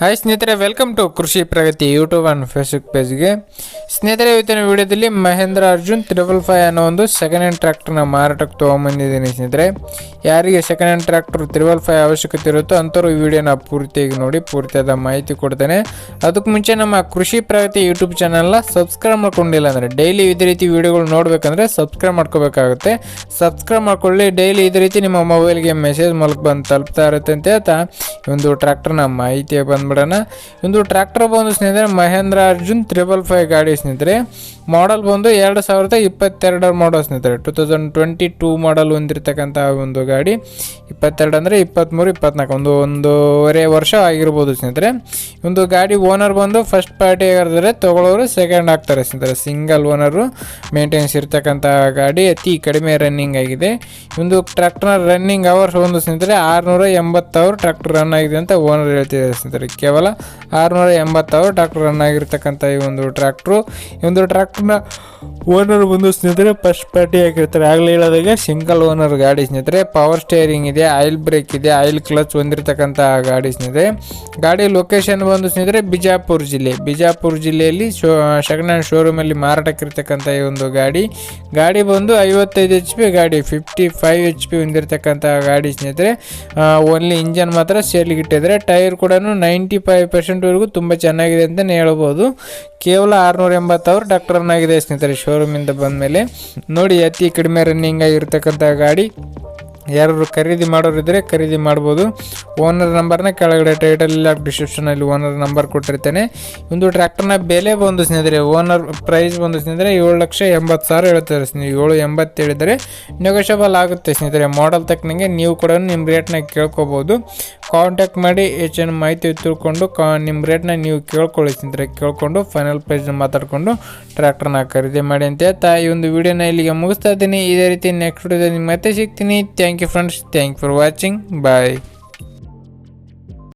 Hi ಸ್ನೇಹಿತರೆ welcome to Krishi Pragati YouTube and Facebook ಪೇಜ್ಗೆ ಸ್ನೇಹಿತರೆ, ಇವತ್ತಿನ ವಿಡಿಯೋದಲ್ಲಿ ಮಹೇಂದ್ರ ಅರ್ಜುನ್ ತ್ರಿಬಲ್ ಫೈವ್ ಅನ್ನೋ ಒಂದು ಸೆಕೆಂಡ್ ಹ್ಯಾಂಡ್ ಟ್ರ್ಯಾಕ್ಟರ್ನ ಮಾರಾಟಕ್ಕೆ ತೊಗೊಂಬಂದಿದ್ದೀನಿ ಸ್ನೇಹಿತರೆ. ಯಾರಿಗೆ second hand tractor triple five ಅವಶ್ಯಕತೆ ಇರುತ್ತೋ ಅಂಥವ್ರು ಈ ವಿಡಿಯೋನ ಪೂರ್ತಿಯಾಗಿ ನೋಡಿ, ಪೂರ್ತಿಯಾದ ಮಾಹಿತಿ ಕೊಡ್ತೇನೆ. ಅದಕ್ಕೆ ಮುಂಚೆ ನಮ್ಮ ಕೃಷಿ ಪ್ರಗತಿ ಯೂಟ್ಯೂಬ್ ಚಾನಲ್ನ ಸಬ್ಸ್ಕ್ರೈಬ್ ಮಾಡ್ಕೊಂಡಿಲ್ಲ ಅಂದರೆ ಡೈಲಿ ಇದೇ ರೀತಿ ವಿಡಿಯೋಗಳು ನೋಡಬೇಕಂದ್ರೆ ಸಬ್ಸ್ಕ್ರೈಬ್ ಮಾಡ್ಕೋಬೇಕಾಗುತ್ತೆ. ಸಬ್ಸ್ಕ್ರೈಬ್ ಮಾಡ್ಕೊಳ್ಳಿ ಡೈಲಿ ಇದೇ ರೀತಿ ನಿಮ್ಮ ಮೊಬೈಲ್ಗೆ ಮೆಸೇಜ್ ಮೂಲಕ ಬಂದು ತಲುಪ್ತಾ ಇರುತ್ತೆ ಅಂತ ಹೇಳ್ತಾ. ಒಂದು ಟ್ರ್ಯಾಕ್ಟರ್ನ ಮಾಹಿತಿ ಬಂದ್ಬಿಡೋಣ. ಇವೊಂದು ಟ್ರ್ಯಾಕ್ಟರ್ ಬಂದು ಸ್ನೇಹಿತರೆ, ಮಹೇಂದ್ರ ಅರ್ಜುನ್ ತ್ರಿಬಲ್ ಫೈವ್ ಗಾಡಿ ಸ್ನೇಹಿತರೆ. ಮಾಡಲ್ ಬಂದು ಎರಡು ಸಾವಿರದ ಇಪ್ಪತ್ತೆರಡರ ಮಾಡಲ್ ಸ್ನೇಹಿತರೆ. Two thousand twenty two model ಹೊಂದಿರತಕ್ಕಂಥ ಒಂದು ಗಾಡಿ. ಇಪ್ಪತ್ತೆರಡು ಅಂದರೆ ಇಪ್ಪತ್ತ್ಮೂರು ಇಪ್ಪತ್ನಾಲ್ಕು, ಒಂದು ಒಂದೂವರೆ ವರ್ಷ ಆಗಿರ್ಬೋದು ಸ್ನೇಹಿತರೆ. ಒಂದು ಗಾಡಿ ಓನರ್ ಬಂದು ಫಸ್ಟ್ ಪಾರ್ಟಿ ಆಗಿದ್ರೆ ತಗೊಳ್ಳೋರು ಸೆಕೆಂಡ್ ಆಗ್ತಾರೆ ಸ್ನೇಹಿತರೆ. ಸಿಂಗಲ್ ಓನರು ಮೇಂಟೆನೆನ್ಸ್ ಇರ್ತಕ್ಕಂಥ ಗಾಡಿ ಅತಿ ಕಡಿಮೆ ರನ್ನಿಂಗ್ ಆಗಿದೆ. ಒಂದು ಟ್ರ್ಯಾಕ್ಟರ್ನ ರನ್ನಿಂಗ್ ಅವರ್ಸ್ ಒಂದು ಸ್ನೇಹಿತರೆ, ಆರುನೂರ ಎಂಬತ್ತವರು ಟ್ರ್ಯಾಕ್ಟರ್ ರನ್ ಆಗಿದೆ ಅಂತ ಓನರ್ ಹೇಳ್ತಿದ್ದಾರೆ ಸ್ನೇಹಿತರೆ. ಕೇವಲ ಆರುನೂರ ಎಂಬತ್ತಾರು ಟ್ರ್ಯಾಕ್ಟರ್ ರನ್ ಆಗಿರ್ತಕ್ಕಂಥ ಈ ಒಂದು ಟ್ರ್ಯಾಕ್ಟ್ರು ಈ ಒಂದು ಟ್ರ್ಯಾಕ್ಟರ್ನ ಓನರ್ ಬಂದು ಸ್ನೇಹಿತರೆ ಫಸ್ಟ್ ಪಾರ್ಟಿ ಹಾಕಿರ್ತಾರೆ. ಆಗಲೇ ಹೇಳೋದಾಗ ಸಿಂಗಲ್ ಓನರ್ ಗಾಡಿ ಸ್ನೇಹಿತರೆ. ಪವರ್ ಸ್ಟೇರಿಂಗ್ ಇದೆ ಆಯಿಲ್ ಬ್ರೇಕ್ ಇದೆ ಆಯಿಲ್ ಕ್ಲಚ್ ಹೊಂದಿರತಕ್ಕಂಥ ಗಾಡಿ ಸ್ನೇಹಿತರೆ. ಗಾಡಿ ಲೊಕೇಶನ್ ಬಂದು ಸ್ನೇಹಿತರೆ, ಬಿಜಾಪುರ್ ಜಿಲ್ಲೆ. ಬಿಜಾಪುರ ಜಿಲ್ಲೆಯಲ್ಲಿ ಶೋ ಸೆಕೆಂಡ್ ಹ್ಯಾಂಡ್ ಶೋರೂಮಲ್ಲಿ ಮಾರಾಟಕ್ಕಿರ್ತಕ್ಕಂಥ ಈ ಒಂದು ಗಾಡಿ. ಗಾಡಿ ಬಂದು ಐವತ್ತೈದು ಎಚ್ ಪಿ ಗಾಡಿ ಫಿಫ್ಟಿ ಫೈವ್ ಎಚ್ ಪಿ ಹೊಂದಿರತಕ್ಕಂಥ ಗಾಡಿ ಸ್ನೇಹಿತರೆ. ಓನ್ಲಿ ಇಂಜನ್ ಮಾತ್ರ ಸೇಲ್ಗೆ ಇಟ್ಟಿದ್ದಾರೆ. ಟೈರ್ ಕೂಡ ನೈಂಟಿ ಫೈವ್ ಪರ್ಸೆಂಟ್ವರೆಗೂ ತುಂಬ ಚೆನ್ನಾಗಿದೆ ಅಂತಲೇ ಹೇಳ್ಬೋದು. ಕೇವಲ ಆರುನೂರ ಎಂಬತ್ತು ಡಾಕ್ಟರ್ನಾಗಿದೆ ಡಾಕ್ಟರ್ ಶೋ ಸ್ನೇಹಿತರೆ ಶೋರೂಮಿಂದ ಬಂದಮೇಲೆ ನೋಡಿ, ಅತಿ ಕಡಿಮೆ ರನ್ನಿಂಗ್ ಆಗಿರ್ತಕ್ಕಂಥ ಗಾಡಿ. ಯಾರು ಖರೀದಿ ಮಾಡೋರಿದ್ದರೆ ಖರೀದಿ ಮಾಡ್ಬೋದು. ಓನರ್ ನಂಬರ್ನ ಕೆಳಗಡೆ ಟೈಟಲ್ ಇಲ್ಲ ಡಿಸ್ಕ್ರಿಪ್ಷನಲ್ಲಿ ಓನರ್ ನಂಬರ್ ಕೊಟ್ಟಿರ್ತೇನೆ. ಒಂದು ಟ್ರ್ಯಾಕ್ಟರ್ನ ಬೆಲೆ ಬಂದು ಸ್ನೇಹಿತರೆ ಓನರ್ ಪ್ರೈಸ್ ಬಂದು ಸ್ನೇಹಿತರೆ ಏಳು ಲಕ್ಷ ಎಂಬತ್ತು ಸಾವಿರ ಹೇಳ್ತಾರೆ ಸ್ನೇಹಿತರೆ. ಏಳು ಎಂಬತ್ತು ಹೇಳಿದರೆ ನೆಗೋಷಿಯಬಲ್ ಆಗುತ್ತೆ ಸ್ನೇಹಿತರೆ. ಮಾಡಲ್ ತಕ್ಕನಂಗೆ ನೀವು ಕೂಡ ನಿಮ್ಮ ರೇಟ್ನ ಕೇಳ್ಕೊಬೋದು. ಕಾಂಟ್ಯಾಕ್ಟ್ ಮಾಡಿ ಹೆಚ್ಚಿನ ಮಾಹಿತಿ ತಿಳ್ಕೊಂಡು ಕಾ ನಿಮ್ಮ ರೇಟ್ನ ನೀವು ಕೇಳ್ಕೊಳ್ಳಿ ಸ್ನೇಹಿತರೆ. ಕೇಳಿಕೊಂಡು ಫೈನಲ್ ಪ್ರೈಸ್ನ ಮಾತಾಡಿಕೊಂಡು ಟ್ರ್ಯಾಕ್ಟರ್ನ ಖರೀದಿ ಮಾಡಿ ಅಂತ ಹೇಳ್ತಾ ಈ ಒಂದು ವಿಡಿಯೋನ ಇಲ್ಲಿಗೆ ಮುಗಿಸ್ತಾ ಇದ್ದೀನಿ. ಇದೇ ರೀತಿ ನೆಕ್ಸ್ಟ್ ವಿಡಿಯೋದಲ್ಲಿ ಮತ್ತೆ ಸಿಗ್ತೀನಿ. Thank you friends thank for watching bye